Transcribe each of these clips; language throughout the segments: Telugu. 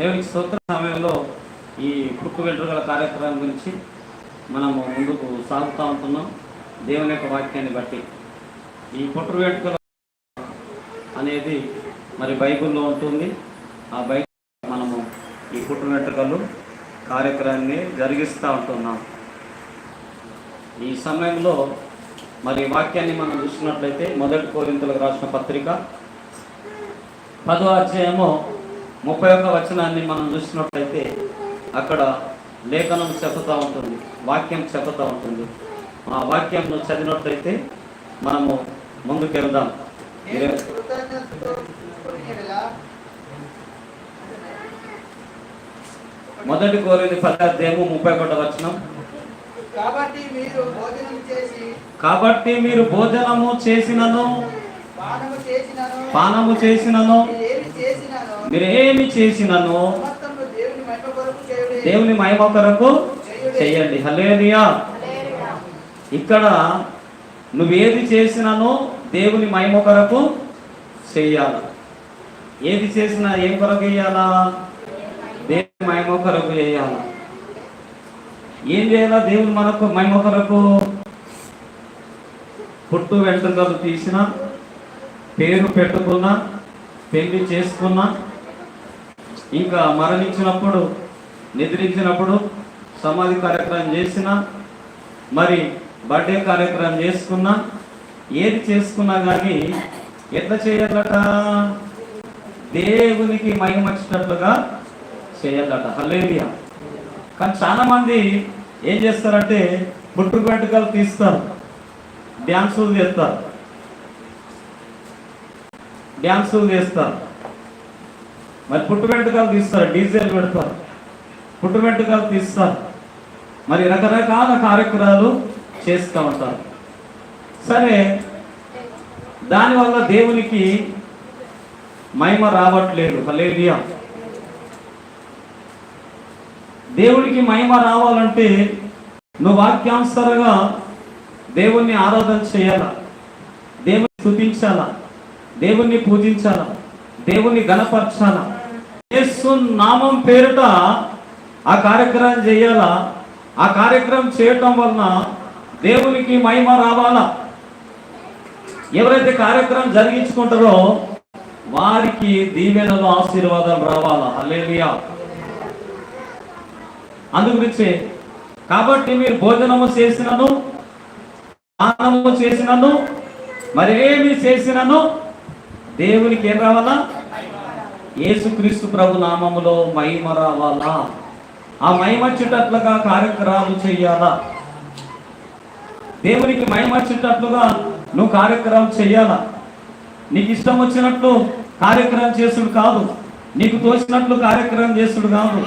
దేవునికి స్తోత్ర సమయంలో ఈ పుట్టు వెంట్రుకల కార్యక్రమం గురించి మనము ముందుకు సాగుతూ ఉంటున్నాం. దేవుని యొక్క వాక్యాన్ని బట్టి. ఈ పుట్టు వెంట్రుకల అనేది మరి బైబిల్లో ఉంటుంది. ఆ బైబిల్ మనము ఈ పుట్టు వెంట్రుకలు కార్యక్రమాన్ని జరిగిస్తూ ఉంటున్నాం. ఈ సమయంలో మరి వాక్యాన్ని మనం చూసినట్లయితే మొదటి కోరింతలకు రాసిన పత్రిక పదో అధ్యాయము ముప్పై ఒక్క వచనాన్ని మనం చూసినట్లయితే అక్కడ లేఖనం చెప్తా ఉంటుంది వాక్యం చెప్తా ఉంటుంది. ఆ వాక్యంను చదివినట్లయితే మనము ముందుకు వెళ్దాం మొదటి కోరింది పది అధ్యాయము ముప్పై ఒకటో వచనం. కాబట్టి మీరు భోజనము చేసినను. పానము చేసినను. పానము చేసినను? దేవుని మహిమ కొరకు చెయ్యండి హలేలియా ఇక్కడ నువ్వేది చేసినానో దేవుని మహిమ కొరకు చెయ్యాలి ఏది చేసినా ఏం కొరకు చేయాలా? దేవుని మహిమ కొరకు చేయాలి. ఏం చేయాలా? దేవుని మనకు మహిమ కొరకు పుట్టు వెంట్రుకలు తీసిన పేరు పెట్టుకున్నా పెళ్ళి చేసుకున్నా ఇంకా మరణించినప్పుడు నిద్రించినప్పుడు సమాధి కార్యక్రమం చేసిన మరి బర్త్డే కార్యక్రమం చేసుకున్నా ఏది చేసుకున్నా కానీ ఎట్లా చేయాలట? దేవునికి మహిమ వచ్చినట్లుగా చేయాలట. హల్లేలియా. కానీ చాలా మంది ఏం చేస్తారంటే పుట్టు వెంట్రుకలు తీస్తారు డ్యాన్సులు చేస్తారు. డ్యాన్సులు చేస్తారు. మరి పుట్టు వెంట్రుకలు తీస్తారు డీజేలు పెడతారు. పుట్టు వెంట్రుకలు తీస్తారు. మరి రకరకాల కార్యక్రమాలు చేస్తూ ఉంటారు. సరే దానివల్ల దేవునికి మహిమ రావట్లేదు హలేలియా దేవునికి మహిమ రావాలంటే నువ్వు వాక్యానుసారంగా దేవుణ్ణి ఆరాధన చేయాలా? దేవుని స్థుతించాలా? దేవుణ్ణి పూజించాలా? దేవుణ్ణి గణపరచాలా? యేసు నామం పేరుట ఆ కార్యక్రమం చేయాలా? ఆ కార్యక్రమం చేయటం వలన దేవునికి మహిమ రావాలా? ఎవరైతే కార్యక్రమం జరిగించుకుంటారో వారికి దీవెనలు ఆశీర్వాదం రావాలా? అల్లేలియా అందుగురించి కాబట్టి మీరు భోజనము చేసినను స్నానము చేసినను మరేమి చేసినను దేవునికి ఏం రావాలా? యేసుక్రీస్తు ప్రభు నామములో మహిమ రావాలా? ఆ మహిమ చుట్టట్లుగా కార్యక్రమాలు చెయ్యాలా దేవునికి మహిమ చుట్టట్లుగా నువ్వు కార్యక్రమం చెయ్యాలా నీకు ఇష్టం వచ్చినట్లు కార్యక్రమం చేసుడు కాదు. నీకు తోచినట్లు కార్యక్రమం చేసుడు కాదు.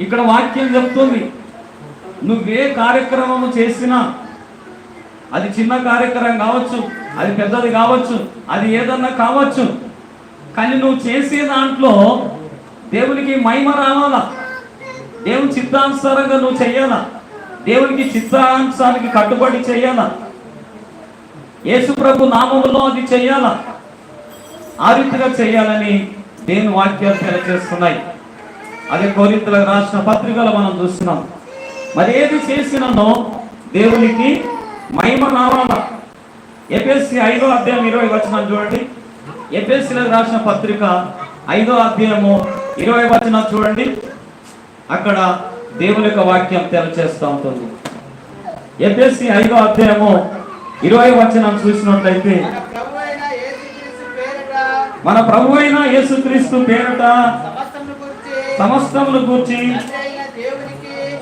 ఇక్కడ వాక్యం చెప్తుంది. నువ్వే కార్యక్రమము చేసినా అది చిన్న కార్యక్రమం కావచ్చు అది పెద్దది కావచ్చు అది ఏదన్నా కావచ్చు. కానీ నువ్వు చేసే దాంట్లో దేవునికి మహిమ రావాలా? దేవుని చిత్తానుసారంగా నువ్వు చెయ్యాలా దేవునికి చిత్తాంశానికి కట్టుబడి చేయాలా? యేసుప్రభు నామములో అది చెయ్యాలా ఆ రీతిగా చేయాలని దేవుని వాక్యాలు తెలియజేస్తున్నాయి. అదే కోరింతలకు రాసిన పత్రికలు మనం చూస్తున్నాం. మరి ఏది చేసినానో దేవునికి మహిమ నామాల ఎపిఎస్సి ఐదో అధ్యాయం ఇరవై వచనం చూడండి. ఎపిఎస్సిలో రాసిన పత్రిక ఐదో అధ్యాయము ఇరవై వచనం చూడండి. అక్కడ దేవుని యొక్క వాక్యం తెలియజేస్తూ ఉంటుంది. ఎపిఎస్సి ఐదో అధ్యాయము ఇరవై వచనం చూసినట్లయితే మన ప్రభు అయిన యేసుక్రీస్తు పేరట సమస్తమును కూర్చి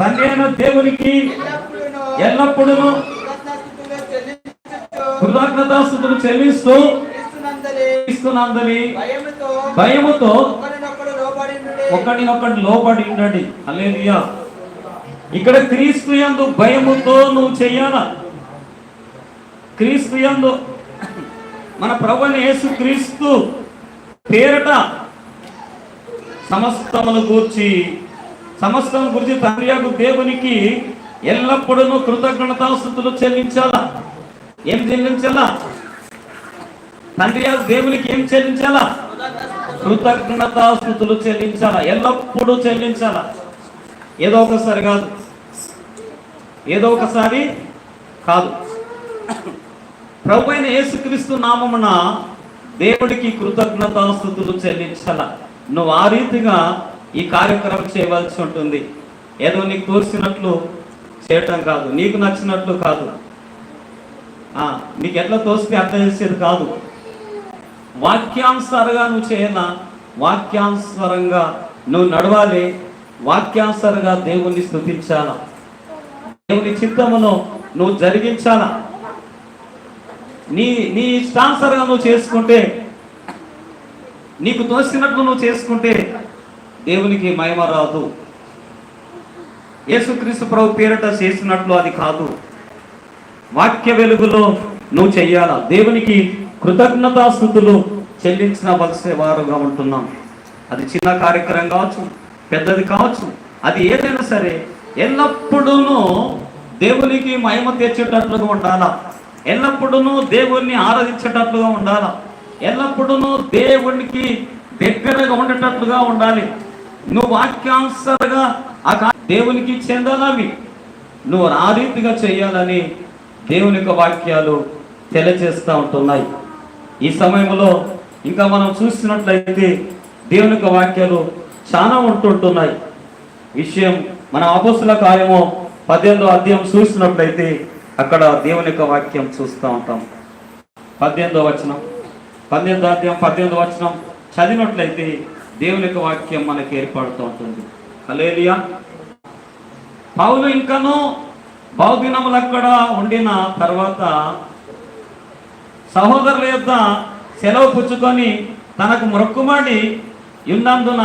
తండ్రి అయిన దేవునికి ఎల్లప్పుడూ కృతజ్ఞతాస్తుతులు చెల్లిస్తూ ఇస్తున్నందని భయముతో ఒకరినొకడు లోబడి ఉండుడి. ఒకటినొకటి లోబడి ఉండండి. హల్లెలూయా. ఇక్కడ క్రీస్తు యందు భయముతో నువ్వు చెయ్యాలా క్రీస్తు యందు మన ప్రభుని యేసు క్రీస్తు పేరట సమస్తమును గూర్చి సమస్తము గురించి తండ్రి దేవునికి ఎల్లప్పుడూ కృతజ్ఞతాస్థుతులు చెల్లించాలా? ఏం చెల్లించాలా? తండ్రి దేవునికి ఏం చెల్లించాలా? కృతజ్ఞతాస్థుతులు చెల్లించాలా? ఎల్లప్పుడూ చెల్లించాలా? ఏదో ఒకసారి కాదు. ఏదో ఒకసారి కాదు. ప్రభు అయిన యేసుక్రీస్తు నామమున దేవుడికి కృతజ్ఞతాస్థుతులు చెల్లించాల? నువ్వు ఆ రీతిగా ఈ కార్యక్రమం చేయవలసి ఉంటుంది. ఏదో నీకు తోసినట్లు చేయటం కాదు. నీకు నచ్చినట్లు కాదు. నీకు ఎట్లా తోస్తే అర్థం చేసేది కాదు. వాక్యాంసరంగా నువ్వు చేయాలా వాక్యాంసరంగా నువ్వు నడవాలి. వాక్యాంసరంగా దేవుణ్ణి స్థుతించాలా? దేవుని చిత్తమును నువ్వు జరిగించాలా? నీ నీ ఇష్టానుసారంగా నువ్వు చేసుకుంటే నీకు తోసినట్లు నువ్వు చేసుకుంటే దేవునికి మహిమ రాదు. యేసుక్రీస్తు ప్రభు పేరట చేసినట్లు అది కాదు. వాక్య వెలుగులో నువ్వు చెయ్యాలా? దేవునికి కృతజ్ఞతాస్థుతులు చెల్లించిన వలసే వారుగా ఉంటున్నాం. అది చిన్న కార్యక్రమం కావచ్చు పెద్దది కావచ్చు అది ఏదైనా సరే ఎల్లప్పుడూ దేవునికి మహిమ తెచ్చేటట్లుగా ఉండాలా? ఎల్లప్పుడూ దేవుణ్ణి ఆరాధించేటట్లుగా ఉండాలా? ఎల్లప్పుడూ దేవునికి దగ్గరగా ఉండేటట్లుగా ఉండాలి. నువ్వు వాక్యాంసరగా ఆ కా- దేవునికి చెందాలవి. నువ్వు ఆ రీతిగా చేయాలని దేవుని యొక్క వాక్యాలు తెలియజేస్తూ ఉంటున్నాయి. ఈ సమయంలో ఇంకా మనం చూసినట్లయితే దేవుని యొక్క వాక్యాలు చాలా ఉంటుంటున్నాయి. విషయం మన ఆపస్సుల కార్యము పద్దెనిమిదో అధ్యాయం చూసినట్లయితే అక్కడ దేవుని యొక్క వాక్యం చూస్తూ ఉంటాం. పద్దెనిమిదో వచనం పద్దెనిమిదో అధ్యాయం పద్దెనిమిదో వచనం చదివినట్లయితే దేవుని యొక్క వాక్యం మనకి ఏర్పడుతూ ఉంటుంది. అలేలియా పౌలు ఇంకనూ బహుదినములు అక్కడ ఉండిన తర్వాత సహోదరుల యొక్క సెలవు పుచ్చుకొని తనకు మొక్కుమడి ఉన్నందున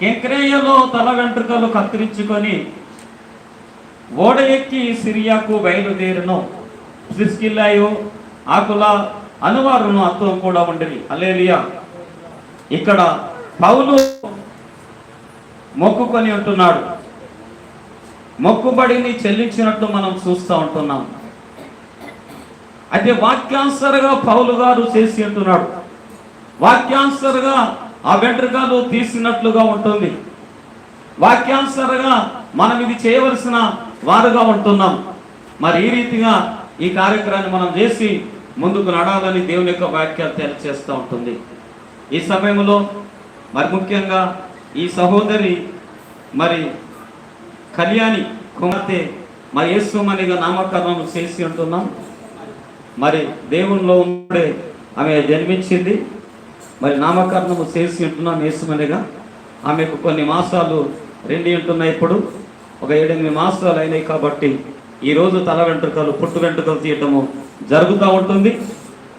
కెంక్రేయలో తల వెంట్రుకలు కత్తిరించుకొని ఓడ ఎక్కి సిరియాకు బయలుదేరును. సిస్కిల్లాయు ఆకుల అనువారును అత్తో కూడా ఉండేది అలేలియా ఇక్కడ పౌలు మొక్కుకొని ఉంటున్నాడు. మొక్కుబడిని చెల్లించినట్టు మనం చూస్తూ ఉంటున్నాం. అయితే వాక్యాన్సరగా పౌలు గారు చేసి అంటున్నాడు. వాక్యాన్సరగా ఆ వెంట్రుకలు తీసినట్లుగా ఉంటుంది. వాక్యాన్సరగా మనం ఇది చేయవలసిన వారుగా ఉంటున్నాం. మరి ఈ రీతిగా ఈ కార్యక్రమాన్ని మనం చేసి ముందుకు నడాలని దేవుని యొక్క వాక్యాలు తెలియచేస్తూ ఉంటుంది. ఈ సమయంలో మరి ముఖ్యంగా ఈ సహోదరి మరి కళ్యాణి కుమార్తె మరి యేసుమనిగా నామకరణం చేసి ఉంటున్నాం. మరి దేవునిలో ఉండే ఆమె జన్మించింది. మరి నామకరణము చేసి ఉంటున్నాం యేసుమనిగా ఆమెకు కొన్ని మాసాలు రెండు ఉంటున్నాయి ఇప్పుడు. ఒక ఏడెనిమిది మాసాలు అయినాయి కాబట్టి ఈరోజు తల వెంట్రుకలు పుట్టు వెంట్రుకలు తీయటము జరుగుతూ ఉంటుంది.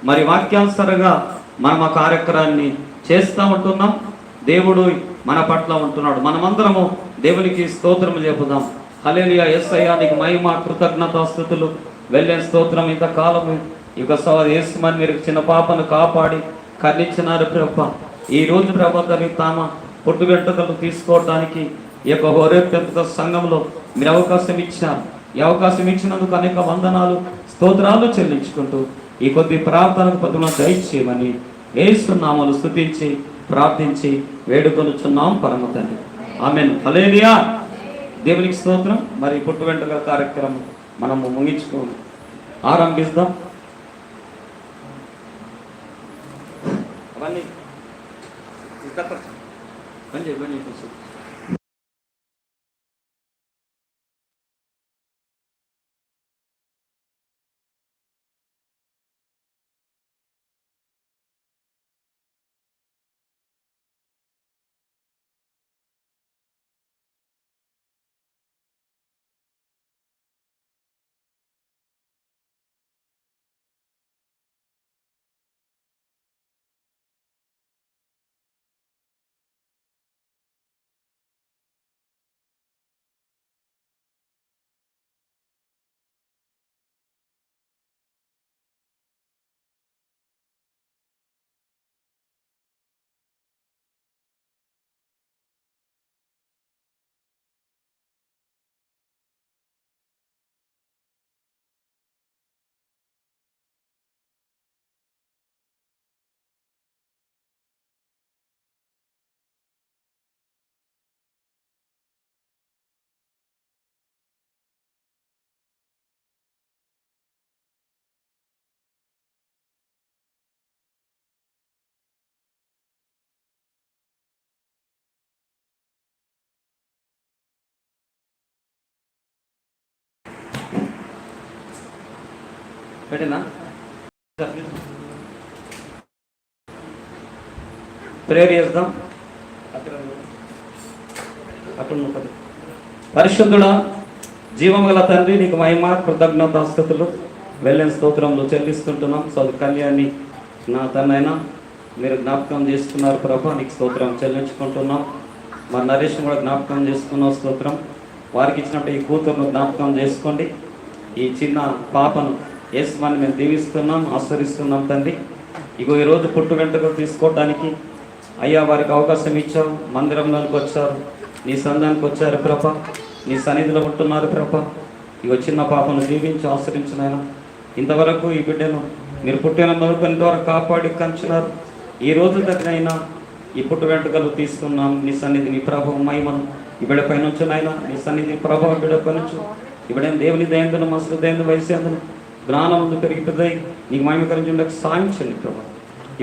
మరి వాక్యానుసారంగా మనం ఆ కార్యక్రమాన్ని చేస్తూ ఉంటున్నాం. దేవుడు మన పట్ల ఉంటున్నాడు. మనమందరము దేవునికి స్తోత్రం చెబుదాం. హల్లెలూయా యేసయ్యా నీకు మహిమ కృతజ్ఞతాస్థుతులు వెళ్ళే స్తోత్రం ఇంతకాలము ఇక యేసుమని మీరు చిన్న పాపను కాపాడి కర్ణించినారు ప్రభ. ఈ రోజు ప్రభ తామ పుట్టు వెంట్రుకలు తీసుకోవడానికి ఈ యొక్క హోరేపెంత సంఘంలో మీరు అవకాశం ఇచ్చారు. ఈ అవకాశం ఇచ్చినందుకు అనేక వందనాలు స్తోత్రాలు చెల్లించుకుంటూ ఈ కొద్ది ప్రార్థనకు పదులను దయచేయమని ఏసునామాలు స్థుతించి ప్రార్థించి వేడుకొనుచున్నాం పరమ తండ్రి. ఆమె ఫలేనియా దేవునికి స్తోత్రం. మరి పుట్టు వెంటల కార్యక్రమం మనము ముగించుకో ఆరంభిస్తాం అవన్నీ. పని చేయండి పెట్టినా ప్రేయర్ చేద్దాం. అక్కడ ఉన్న పరిశుద్ధుడా జీవం గల తండ్రి నీకు మహిమ కృతజ్ఞతాస్థుతులు వెళ్ళిన స్తోత్రంలో చెల్లిస్తుంటున్నాం. సో కళ్యాణి నా తన్నైనా మీరు జ్ఞాపకం చేసుకున్నారు ప్రభా నీకు స్తోత్రం చెల్లించుకుంటున్నాం. మా నరేష్ కూడా జ్ఞాపకం చేసుకున్నాం స్తోత్రం. వారికి ఇచ్చినట్టు ఈ కూతురును జ్ఞాపకం చేసుకోండి. ఈ చిన్న పాపను యేసుమని మేము దీవిస్తున్నాం ఆస్వాదిస్తున్నాం తండ్రి. ఇగో ఈరోజు పుట్టు వెంట్రుకలు తీసుకోవడానికి అయ్యా వారికి అవకాశం ఇచ్చావు మందిరంలోనికి వచ్చారు నీ సంఘానికి వచ్చారు ప్రభ. నీ సన్నిధిలో ఉంటున్నారు ప్రభ. ఇగో చిన్న పాపను దీవించి ఆశ్రయించినాయన ఇంతవరకు ఈ బిడ్డను మీరు పుట్టిన వరకు ఇంతవరకు కాపాడి కంచున్నారు ఈ రోజు దగ్గరైనా ఈ పుట్టు వెంట్రుకలు తీసుకున్నాం నీ సన్నిధి నీ ప్రభావం మహిమను ఈ బిడ్డపై నుంచి నాయన. నీ సన్నిధి ప్రభావం బిడ్డపై నుంచి. ఇవిడేం దేవుని దయందును మస్తు దయందు వయసేందును జ్ఞానం ముందు పెరిగిపోతాయి నీకు మహిమకరించుండకు సాయించండి ప్రభా.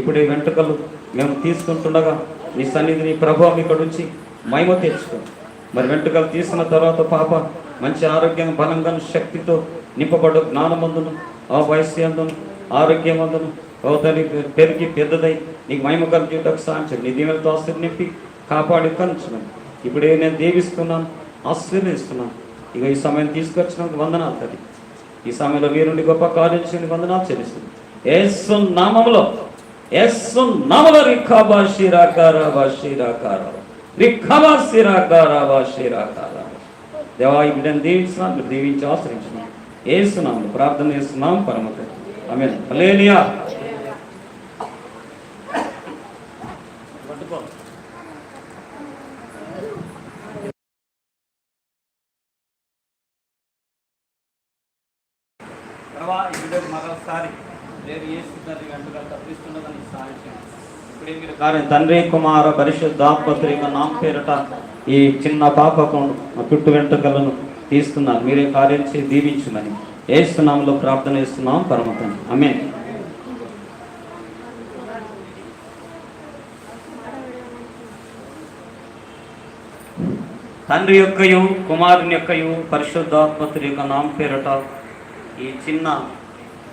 ఇప్పుడు ఈ వెంట్రుకలు మేము తీసుకుంటుండగా నీ సన్నిధి నీ ప్రభావం ఇక్కడ ఉంచి మహిమ తెచ్చుకో. మరి వెంట్రుకలు తీసుకున్న తర్వాత పాప మంచి ఆరోగ్యం బలంగా శక్తితో నింపబడు జ్ఞానమందును ఆ వయస్సు అందును ఆరోగ్యమందును అవతని పెరిగి పెద్దదై నీకు మహిమ కలిగేటకు సాధించండి నీ దీవెనతో ఆస్తిని నింపి కాపాడి కంచున్నాను ఇప్పుడే నేను దీవిస్తున్నాను ఆశీర్వదిస్తున్నాను. ఇక ఈ సమయం తీసుకొచ్చినందుకు వందనాలు తల్లి. ఈ సమయంలో వీరుండి గొప్ప కార్యం చేయని వందనాలు చెల్లిస్తుంది యేసు నామములో యేసు నామములో రిఖాబా శిరాకార వా రిఖాబా శిరాకార వా దేవా ఈ బిడ్డను దీవించినాను మీరు దీవించి ఆశ్రయించినాం. ఏసునాము ప్రార్థన చేస్తున్నాం పరమత ఆమె హల్లెలూయా ప్రభా ఈ బిడ్డకు మరొకసారి లేదు ఏసుకుందని గంటగా తప్పిస్తున్నదని సాధించండి కానీ తండ్రి కుమార పరిశుద్ధాత్మత్రిక నా పేరట ఈ చిన్న పాపకు పుట్టు వెంట్రుకలను తీస్తున్నారు. మీరే కార్యం చేసి దీవించుమని ఏస్తున్నాంలో ప్రార్థన చేస్తున్నాం. పరమతం ఆమె తండ్రి యొక్కయు కుమారుని యొక్కయు పరిశుద్ధాత్మతుడి యొక్క నామ పేరట ఈ చిన్న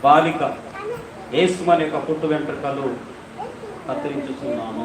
బాలిక ఏసుమని యొక్క పుట్టు వెంట్రుకలు కత్తిరించుతున్నాను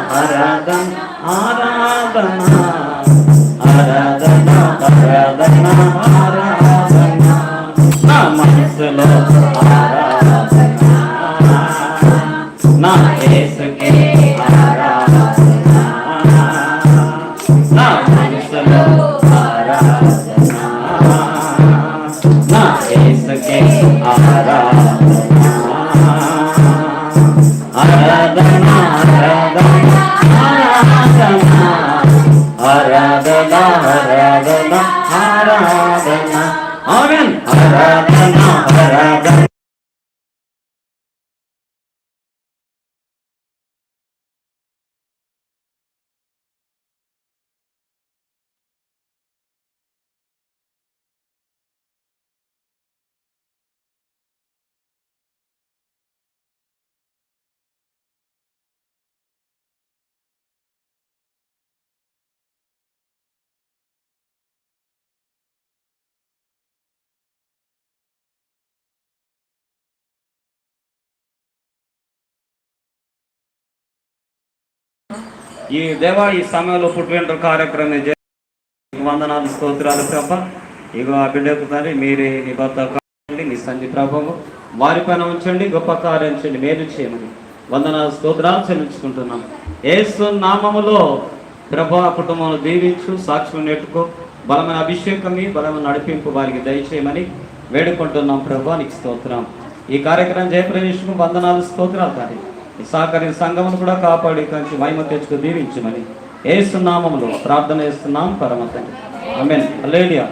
ఆరాధన ఆరాధన ఆరాధన ఆరాధన ఆరాధన. నా మనసులో ఆరాధన. నా యేసుకే. ఈ దేవా ఈ సమయంలో పుట్టిన కార్యక్రమం వందనాలు స్తోత్రాలు ప్రభ. ఇగో ఆ బిడ్డకు తండ్రి మీరే నీ భర్త కావండి నీ సంధి ప్రభావం వారి పైన ఉంచండి గొప్ప కార్యం చేయండి మేలు చేయమని వందనాలు స్తోత్రాలు చెల్లించుకుంటున్నాం. ఏసు నామములో ప్రభా కుటుంబంలో దీవించు సాక్ష్యం నెట్టుకో బలమైన అభిషేకమి బలమైన నడిపింపు వారికి దయచేయమని వేడుకుంటున్నాం ప్రభా నీకు స్తోత్రం. ఈ కార్యక్రమం జయప్రదేశ్కు వందనాలు స్తోత్రాలు కానీ ఈ సహకరి సంఘమును కూడా కాపాడి కంచి మహిమ తెచ్చుకు దీవించమని ఏసునామంలో ప్రార్థన చేస్తున్నాం పరమ తండ్రి అమెన్ అలేడియా